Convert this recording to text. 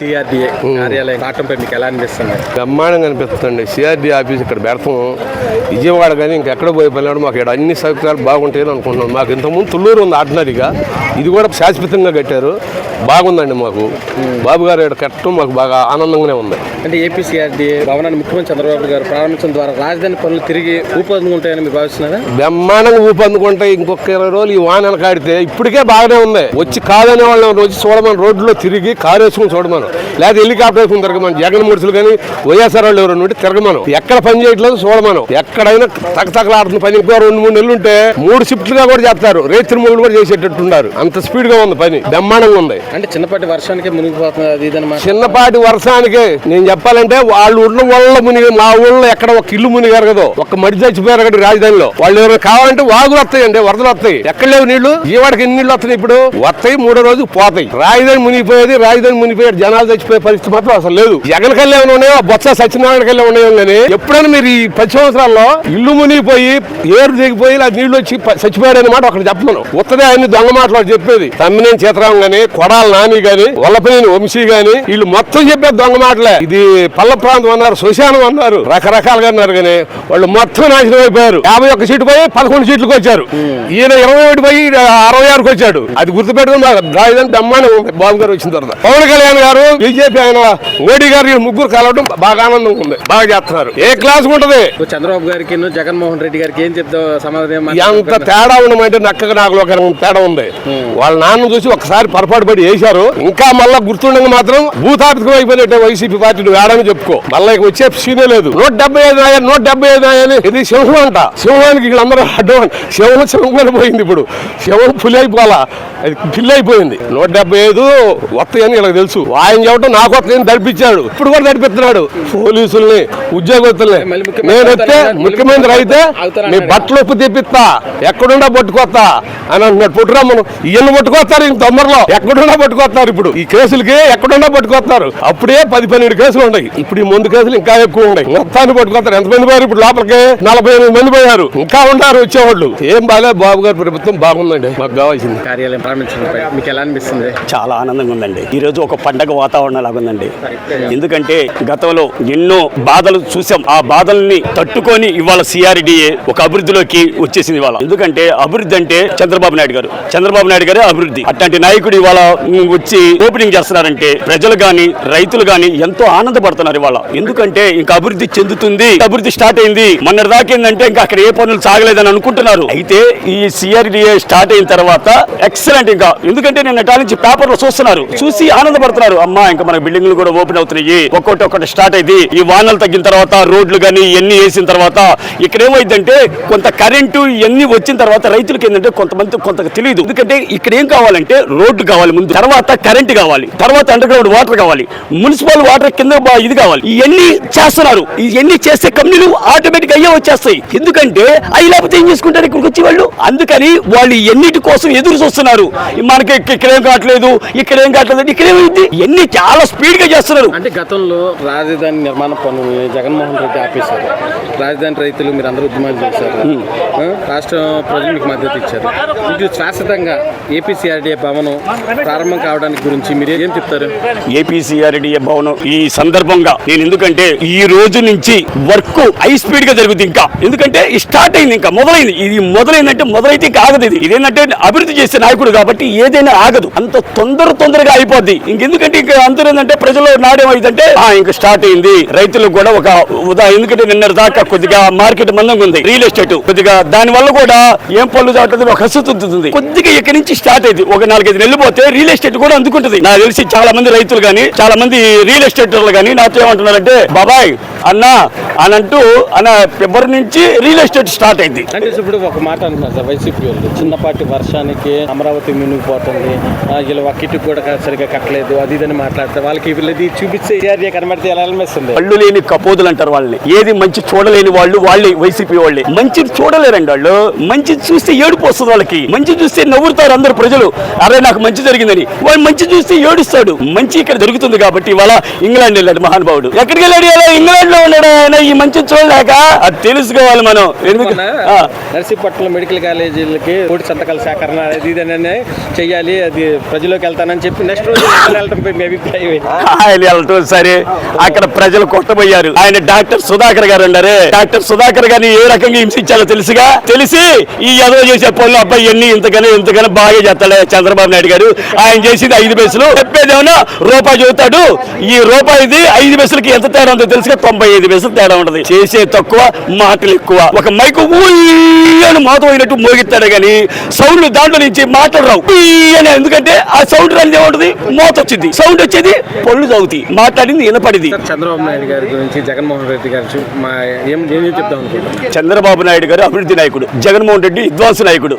CRDA కార్యాలయం రావటంపై మీకు ఎలా అనిపిస్తుంది? బ్రహ్మాండంగా అనిపిస్తుందండి. సిఆర్డీ ఆఫీస్ ఇక్కడ పెడతాం. విజయవాడ కానీ ఇంకెక్కడ పోయి పనివాడు మాకు ఇక్కడ అన్ని సౌకర్యాలు బాగుంటాయని అనుకుంటున్నాం. మాకు ఇంతకుముందు తుళ్ళూరు ఉంది ఆర్డినరీగా. ఇది కూడా శాశ్వతంగా కట్టారు. బాగుందండి మాకు. బాబు గారు ఇక్కడ కట్టడం మాకు బాగా ఆనందంగానే ఉంది. అంటే ఏపీ సిఆర్డిఏ భవనాన్ని ముఖ్యమంత్రి చంద్రబాబు గారు ప్రారంభించడం ద్వారా రాజధాని పనులు తిరిగి ఊపందుకుంటాయని మీరు భావిస్తున్నారా? బ్రహ్మాండంగా ఊపందుకుంటే ఇంకొక ఇరవై రోజులు ఈ వాన కాడితే ఇప్పటికే బాగానే ఉంది. వచ్చి కాదనే వాళ్ళని రోజు చూడమని రోడ్లో తిరిగి కారు వేసుకుని చూడమను. లేదా హెలికాప్టర్ వేసుకుని తిరగమను. జగన్ ముడుచులు కానీ వైఎస్ఆర్ వాళ్ళు ఎవరు ఉంటే తిరగమను. ఎక్కడ పని చేయట్లేదు చూడమను. ఎక్కడైనా తగతగలాడుతున్న పని ఇంకో రెండు మూడు నెలలు ఉంటే మూడు షిఫ్ట్లుగా కూడా చేస్తారు. రేత్రి మూడు కూడా చేసేటట్టున్నారు అంత స్పీడ్గా ఉంది పని. బ్రహ్మాండంగా ఉంది. అంటే చిన్నపాటి వర్షానికి మునిగిపోతుంది చిన్నపాటి వర్షానికి. నేను చెప్పాలంటే వాళ్ళు ఉన్న వాళ్ళ మునిగి మా ఊళ్ళో ఎక్కడ ఒక ఇల్లు మునిగారు కదా. ఒక మడి చచ్చిపోయారు అక్కడ రాజధానిలో. వాళ్ళు ఎవరైనా కావాలంటే వాగులు వస్తాయండి వరదలు వస్తాయి. ఎక్కడ లేవు నీళ్ళు? ఈవాడికి ఎన్ని నీళ్ళు వస్తున్నాయి ఇప్పుడు? వస్తాయి మూడో రోజు పోతాయి. రాజధాని మునిగిపోయేది రాజధాని మునిగిపోయాడు జనాలు చచ్చిపోయే పరిస్థితి మాత్రం అసలు లేదు. జగన్ కళ్యాణ్ ఉన్నాయో బొత్స సత్యనారాయణ కళ్యాణ్ ఉన్నాయో కానీ ఎప్పుడైనా మీరు ఈ పది సంవత్సరాల్లో ఇల్లు మునిగిపోయి ఏరు దిగిపోయి ఇలా నీళ్ళు వచ్చి ప- చచ్చిపోయాడు అనమాట ఒకటి చెప్పమను ఉత్తరే ఆయన దొంగ మాటలు చెప్పేది. తమ్మినేని సీతారాం గాని కొడాల నాని గాని వల్లపనేని వంశీ గాని వీళ్ళు మొత్తం చెప్పేది దొంగ మాటలే. ఇది పల్ల ప్రాంతం అన్నారు సుశానం అన్నారు రకరకాలుగా అన్నారు కానీ వాళ్ళు మొత్తం నాశనం అయిపోయారు. యాభై ఒక్క సీటు పోయి పదకొండు సీట్లకు వచ్చారు. ఈయన ఇరవై ఒకటి పోయి అరవై ఆరుకు వచ్చాడు. అది గుర్తుపెట్టుకుని రాజధాని బ్రహ్మాండం బాబు గారు వచ్చిన తర్వాత. పవన్ కళ్యాణ్ గారు బీజేపీ ఆయన మోడీ గారు ముగ్గురు కలవడం బాగా ఆనందంగా ఉంది. బాగా చేస్తున్నారు. ఏ క్లాస్ ఉంటది? చంద్రబాబు గారికి జగన్మోహన్ రెడ్డి గారికి ఏం చెప్తావు? సమాధానం ఎంత? తేడా ఉండమంటే నక్కగా నాకు ఒక తేడా ఉంది. వాళ్ళ నాన్న చూసి ఒకసారి పొరపాటు పడి వేశారు. ఇంకా మళ్ళా గుర్తుండగా మాత్రం భూతాపికం అయిపోయినట్టే వైసీపీ పార్టీ నువ్వు చెప్పుకో. మళ్ళీ వచ్చే సీనే లేదు. నూట డెబ్బై ఐదు నాయ నూట డెబ్బై ఐదు నాయని ఇది సింహం అంట. సింహానికి వీళ్ళందరూ అడ్డం. సింహం సింహం పోయింది ఇప్పుడు. సింహం పులి అయిపోవాలా? అది పిల్లి అయిపోయింది. నూట డెబ్బై ఐదు వస్తాయని వీళ్ళకి తెలుసు. ఆయన చెప్పడం నాకు వస్తాయని తడిపించాడు ఇప్పుడు కూడా తడిపిస్తున్నాడు పోలీసుల్ని ఉద్యోగస్తుల్ని. ముఖ్యమంత్రి నేను వస్తే ముఖ్యమంత్రి అయితే మీ. బట్టలు ఉప్పు తెప్పిస్తా. ఎక్కడుండా పట్టుకొస్తా అని అంటున్నాడు. పుట్టురమ్మను ఇవన్నీ పట్టుకొస్తారు ఇంక తొందరలో. ఎక్కడున్నా పట్టుకొస్తారు ఇప్పుడు. ఈ కేసులకి ఎక్కడున్నా పట్టుకొస్తారు. అప్పుడే పది పన్నెండు కేసులు ఉన్నాయి. ఇప్పుడు ఈ ముందు కేసులు ఇంకా ఎక్కువ ఉన్నాయి. మొత్తాన్ని పట్టుకొస్తారు. ఎంతమంది పోయారు ఇప్పుడు లోపలికి? నలభై ఎనిమిది మంది పోయారు. ఇంకా ఉన్నారు వచ్చేవాళ్ళు. ఏం బాగా బాబు గారి ప్రభుత్వం బాగుందండి. మాకు కావాల్సింది. కార్యాలయం మీకు ఎలా అనిపిస్తుంది? చాలా ఆనందంగా ఉందండి. ఈ రోజు ఒక పండగ వాతావరణం లాగుందండి. ఎందుకంటే గతంలో ఎన్నో బాధలు చూసాం. ఆ బాధల్ని తట్టుకొని ఇవాళ సిఆర్డిఏ ఒక అభివృద్ధిలోకి వచ్చేసింది ఇవాళ. ఎందుకంటే అభివృద్ధి అంటే చంద్రబాబు నాయుడు గారు. చంద్రబాబు నాయుడు గారే అభివృద్ధి. అట్లాంటి నాయకుడు ఇవాళ వచ్చి ఓపెనింగ్ చేస్తున్నారంటే ప్రజలు గాని రైతులు గాని ఎంతో ఆనందపడుతున్నారు ఇవాళ. ఎందుకంటే ఇంకా అభివృద్ధి చెందుతుంది. అభివృద్ధి స్టార్ట్ అయింది. మొన్న దాకా ఏంటంటే ఇంకా అక్కడ ఏ పనులు సాగలేదని అనుకుంటున్నారు. అయితే ఈ సిఆర్డిఏ స్టార్ట్ అయిన తర్వాత ఎక్సలెంట్ ఇంకా. ఎందుకంటే నేను అటాల నుంచి పేపర్ చూస్తున్నారు. చూసి ఆనందపడుతున్నారు. అమ్మా ఇంకా మన బిల్డింగ్లు కూడా ఓపెన్ అవుతున్నాయి. ఒక్కొక్కటి ఒక్కటి స్టార్ట్ అయింది. ఈ వానలు తగ్గిన తర్వాత రోడ్లు కానీ ఇవన్నీ వేసిన తర్వాత ఇక్కడ ఏమైందంటే కొంత కరెంటు ఇవన్నీ వచ్చిన తర్వాత రైతులకి ఏంటంటే కొంతమంది కొంత తెలియదు. ఎందుకంటే ఇక్కడ ఏం కావాలంటే రోడ్లు కావాలి ముందు. తర్వాత కరెంటు కావాలి. తర్వాత అండర్ గ్రౌండ్ వాటర్ కావాలి. మున్సిపల్ వాటర్ కింద ఇది కావాలి. ఇవన్నీ చేస్తున్నారు. ఇవన్నీ చేస్తే కంపెనీలు ఆటోమేటిక్ అయ్యే వచ్చేస్తాయి. ఎందుకంటే అవి లేకపోతే ఏం చేసుకుంటారు ఇక్కడికి వచ్చి వాళ్ళు? అందుకని వాళ్ళు ఎన్నిటి కోసం ఎదురు చూస్తున్నారు. మనకి ఇక్క- ఇక్కడ ఏం కావట్లేదు ఇక్కడ ఏం కావట్లేదు ఇక్కడ ఏమైంది? ఇవన్నీ చాలా స్పీడ్గా చేస్తున్నారు. అంటే గతంలో రాజధాని నిర్మాణ పనుల్ని జగన్మోహన్ రెడ్డి ఆపేశారు. రాజధాని రైతులు మీరు అందరూ ఉద్యమాలు చేశారు. రాష్ట్ర ప్రజలు మీకు మద్దతు ఇచ్చారు. ఇది శాశ్వతంగా ఏపీసీఆర్డీఏ భవనం ప్రారంభం కావడానికి గురించి మీరు ఏం చెప్తారు? ఏపీసీఆర్డీఏ భవనం ఈ సందర్భంగా నేను ఎందుకంటే ఈ రోజు నుంచి వర్క్ హై స్పీడ్గా జరుగుతుంది ఇంకా. ఎందుకంటే స్టార్ట్ అయింది ఇంకా మొదలైంది. ఇది మొదలైందంటే మొదలైతే ఆగదు ఇది. ఇదేంటంటే అభివృద్ధి చేసే నాయకుడు కాబట్టి ఏదైనా ఆగదు. అంత తొందర తొందరగా అయిపోద్ది. ఇంకెందుకంటే ఇంకా అందరూ ఏంటంటే ప్రజలు నాడేమైందంటే ఆ ఇంకా స్టార్ట్ అయింది. రైతులకు కూడా ఒక ఉదా ఎందుకంటే నిన్న దాకా కొద్దిగా మార్కెట్ మందంగా ఉంది. రియల్ ఎస్టేట్ కొద్దిగా దాని వల్ల కూడా ఏం పనులు చావట్లేదు ఒక హస్సు కొద్దిగా ఇక్కడి నుంచి స్టార్ట్ అయింది. ఒక నాలుగైదు నెలలు పోతే రియల్ ఎస్టేట్ కూడా అందుకుంటుంది. నాకు తెలిసి చాలా మంది రైతులు కానీ చాలా మంది రియల్ ఎస్టేటర్లు కానీ నాతో ఏమంటున్నారంటే బాబాయ్ అన్న అని అంటూ అన్న ఫిబ్రవరి నుంచి రియల్ ఎస్టేట్ స్టార్ట్ అయింది? అంటే ఇప్పుడు ఒక మాట అంటున్నారు సార్ వైసీపీ వాళ్ళు. చిన్నపాటి వర్షానికి అమరావతి మునిగిపోతుంది వీళ్ళు ఒక్కిటికి కూడా సరిగా కట్టలేదు అది ఇదని మాట్లాడితే వాళ్ళకి వీళ్ళది చూపిస్తే ఏరియా కనబడితే ఎలా అనిపిస్తుంది? కళ్ళు లేని కపోదులు అంటారు వాళ్ళని. ఏది మంచి చూడలేని వాళ్ళు వాళ్ళే వైసీపీ వాళ్ళే. మంచి చూడలేరండి వాళ్ళు. మంచి చూస్తే ఏడుపు వస్తుంది వాళ్ళకి. మంచి చూస్తే నవ్వుతారు అందరు. ప్రజలు అరే నాకు మంచి జరిగిందని వాళ్ళు మంచి చూస్తే ఏడుస్తాడు. మంచి ఇక్కడ జరుగుతుంది కాబట్టి ఇవాళ ఇంగ్లాండ్ వెళ్ళాడు మహానుభావుడు ఎక్కడికి వెళ్ళాడు ఇలా ఇంగ్లాండ్లో ఉన్నాడు ఆయన? ఈ మంచి చూడలేక? అది తెలుసుకోవాలి మనం. ఎందుకు? నర్సీపట్నం మెడికల్ కాలేజీలకి కోటి సంతకాల సేకరణ అది ఇది అని చెయ్యాలి. అది ప్రజలోకి వెళ్తానని చెప్పి నెక్స్ట్ రోజు వెళ్ళటంపై మీ అభిప్రాయం ఏంటి? ఆయన వెళ్ళటం సరే. అక్కడ ప్రజలు కొట్టబోయారు. ఆయన డాక్టర్ సుధాకర్ గారు అన్నారే. డాక్టర్ సుధాకర్ గారిని ఏ రకంగా హింసించాలో తెలుసుగా? తెలిసి ఈ ఎదవ చేసే పనులు అబ్బాయి ఎన్ని ఇంతకన్నా ఇంతకన్నా బాగా చేస్తాడే చంద్రబాబు నాయుడు గారు. ఆయన చేసింది ఐదు పైసలు చెప్పేదేమన్నా రూపాయి చెబుతాడు ఈ రూపాయిది ఐదు పైసలకి ఎంత తేడా ఉందో తెలుసుగా? తొంభై ఐదు పైసలు తేడా ఉంటది. చేసే తక్కువ మాటలు ఎక్కువ. ఒక మైకు అని మోత పోయినట్టు మోగిస్తాడు కానీ సౌండ్ దాంట్లో నుంచి మాటలు రావు. అని ఎందుకంటే ఆ సౌండ్ రాని ఏముంటది? మోత వచ్చింది. సౌండ్ వచ్చేది పళ్ళు తాగుతాయి మాట్లాడింది వినపడింది. చంద్రబాబు నాయుడు గారి గురించి జగన్మోహన్ రెడ్డి గారి చంద్రబాబు నాయుడు గారు అభివృద్ధి నాయకుడు. జగన్మోహన్ రెడ్డి విద్వాంస నాయకుడు.